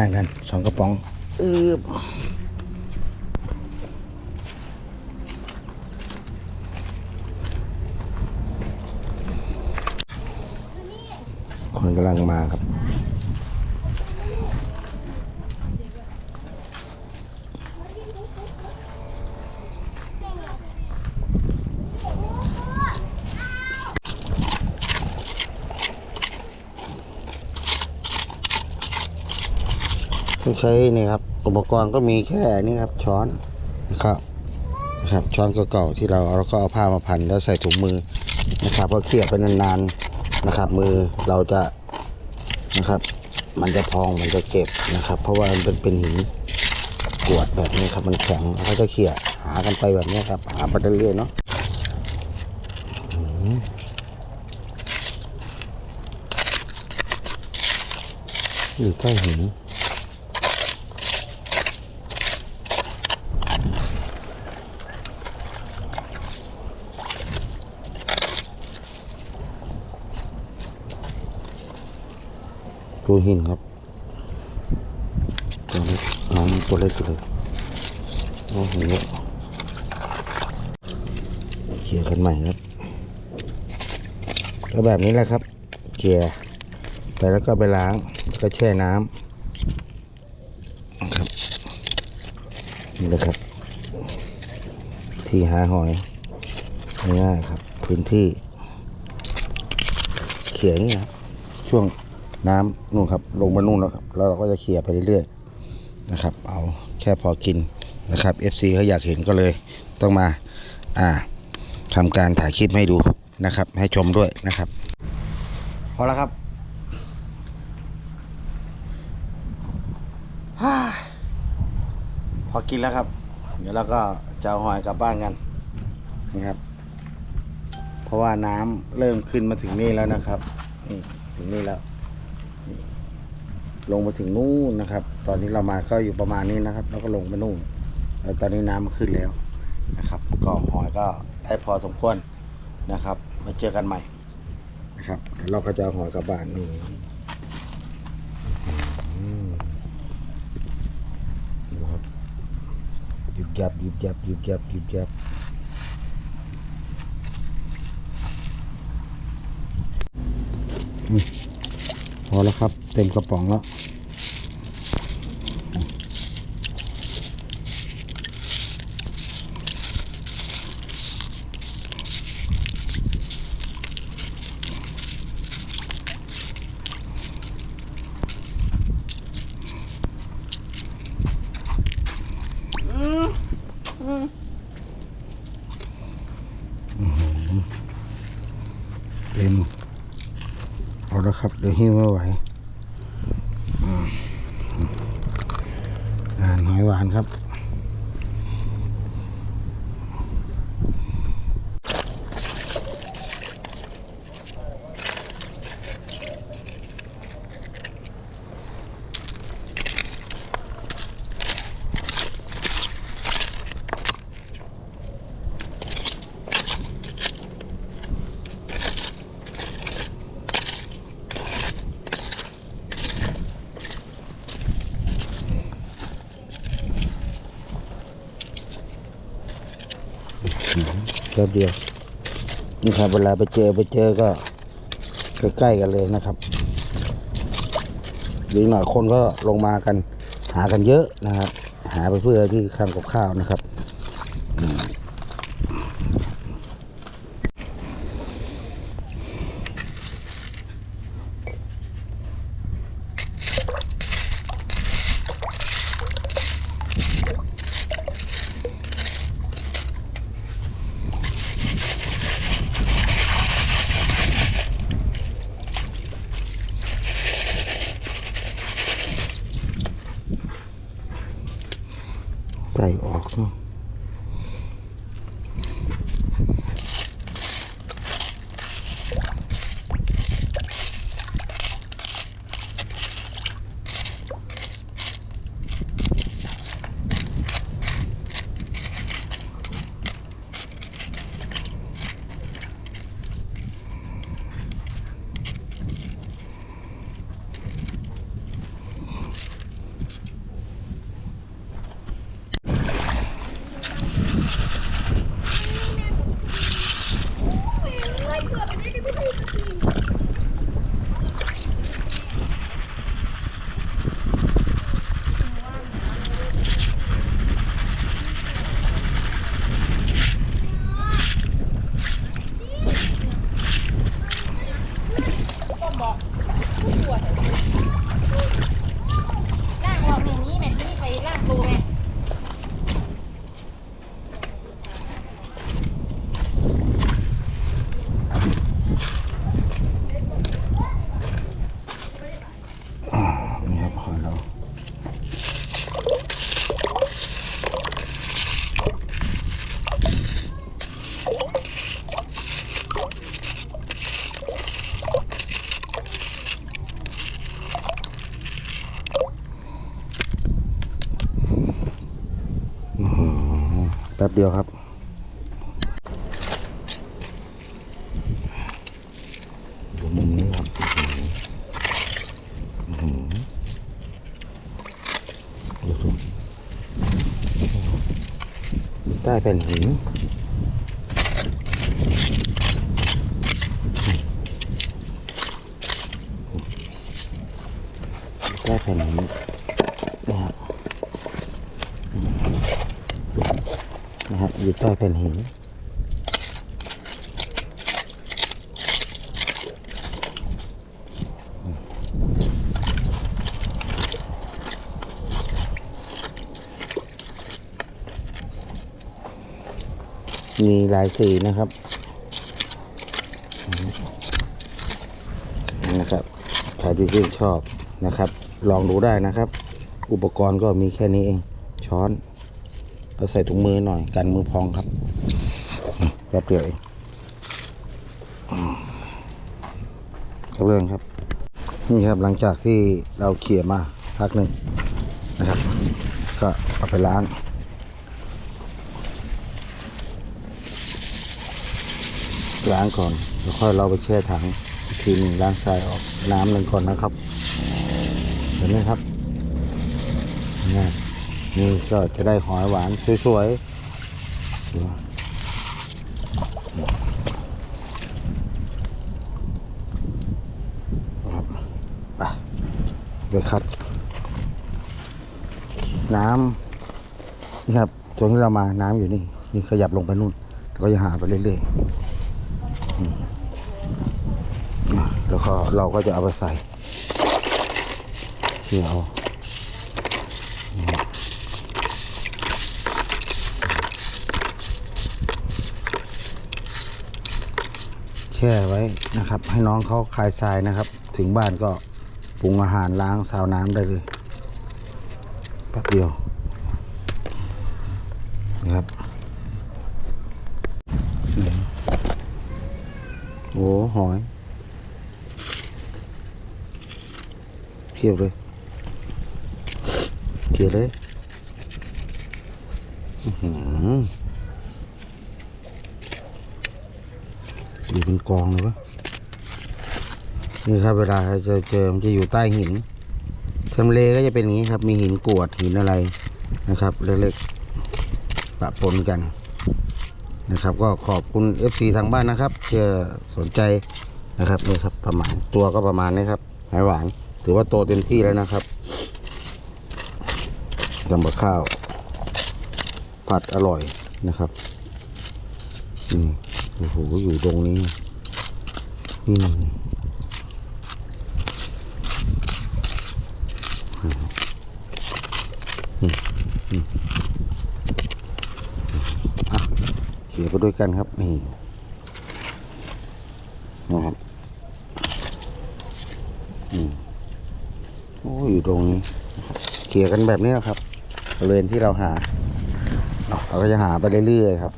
บ้านกันสองกระป๋องอืบคนกำลังมาครับ ต้องใช้นี่ครับ อุปกรณ์ก็มีแค่นี้ครับ ช้อนนะครับนะครับ ช้อนเก่าๆที่เราเอาก็เอาผ้ามาพันแล้วใส่ถุงมือนะครับ ก็เขี่ยไปนานๆนะครับ มือเราจะนะครับ มันจะพองมันจะเก็บนะครับ เพราะว่ามันเป็นเป็นหินกวดแบบนี้ครับ มันแข็งแล้วก็จะเขี่ยหากันไปแบบนี้ครับ หาไปเรื่อยๆเนาะอืมอยู่ใกล้หิน ตัวหินครับ ตัวเล็กน้องตัวเล็กเลยโอ้โหเยอะเขี่ยกันใหม่ครับ ก็แบบนี้แหละครับเขี่ยไปแล้วก็ไปล้างก็แช่น้ำครับนี่แหละครับ ที่หาหอยง่ายๆครับ พื้นที่เขียอย่างนี้ครับช่วง น้ำนู่นครับ ลงมานู่นแล้วครับแล้วเราก็จะเขี่ยไปเรื่อยๆนะครับ เอาแค่พอกินนะครับ FC เขาอยากเห็นก็เลยต้องมาอ่าทำการถ่ายคลิปให้ดูนะครับ ให้ชมด้วยนะครับพอแล้วครับฮ่าพอกินแล้วครับ เดี๋ยวเราก็จะเอาหอยกลับบ้านกันนะครับ เพราะว่าน้ำเริ่มขึ้นมาถึงนี่แล้วนะครับนี่ถึงนี่แล้ว ลงมาถึงนู่นนะครับ ตอนนี้เรามาก็อยู่ประมาณนี้นะครับ แล้วก็ลงไปนู่นแล้วตอนนี้น้ำมันขึ้นแล้วนะครับก็หอยก็ได้พอสมควรนะครับมาเจอกันใหม่นะครับเราก็จะหอยกลับบ้านนี่ดูครับยุบยับยุบยับยุบยับยุบยับอืม พอแล้วครับ เต็มกระป๋องแล้วเต็ม เอาแล้วครับ เดี๋ยวหิ้วไม่ไหวอ่านหอยหวานครับ แป๊บเดียวนี่ครับเวลาไปเจอไปเจอก็ใกล้ๆกันเลยนะครับหรือหน่อยคนก็ลงมากันหากันเยอะนะครับ หาไปเพื่อที่ทำกับข้าวนะครับอืมใส่ ป๊บเดียวครับ ดูมุมนี้ครับอื้อหือดูสิใต้แผ่นหินใต้แผ่นหินนะฮะนะ ฮะ อยู่ใต้แผ่นหินมีหลายสีนะครับนะครับใครที่ชื่นชอบนะครับ ลองดูได้นะครับ อุปกรณ์ก็มีแค่นี้เอง ช้อน เราใส่ถุงมือหน่อยกันมือพองครับแป๊บเดียวเองเรื่องครับ นี่ครับหลังจากที่เราเขี่ยมาพักหนึ่งนะครับ ก็เอาไปล้างล้างก่อนแล้วค่อยเราไปแช่ถังทีหนึงล้างทรายออกน้ำหนึ่งก่อนนะครับเห็นไหมครับนี่ นี่ก็จะได้หอยหวานสวยๆสวยครับไปคัดน้ำนี่ครับช่วที่เรามาน้ำอยู่นี่ นี่ขยับลงไปนู่นแล้วก็จะหาไปเรื่อยๆแล้วก็เราก็จะเอาไปใส่เขียว ช่ไว้นะครับ ให้น้องเขาคลายทรายนะครับ ถึงบ้านก็ปรุงอาหารล้างซาวน้ำได้เลยแป๊บเดียวนะครับโอ้หอยเพียบเลยเกลียดเลย อือ อยู่เป็นกองเลยวะนี่ครับเวลาจอเจอมันจะอยู่ใต้หินทำเลก็จะเป็นอย่างนี้ครับ มีหินกรวดหินอะไรนะครับเล็กๆปะปนกันนะครับ ก็ขอบคุณ FC ทางบ้านนะครับที่สนใจนะครับนี่ครับประมาณตัวก็ประมาณนี้ครับหอยหวาน ถือว่าโตเต็มที่แล้วนะครับทำกับข้าว ผัดอร่อยนะครับ อืม โอ้โหอยู่ตรงนี้นี่อืมอืมอืมอะเขี่ยไปด้วยกันครับนี่นะครับอืมโอ้อยู่ตรงนี้เขี่ยกันแบบนี้นะครับบริเวณที่เราหาเราก็จะหาไปเรื่อยๆครับ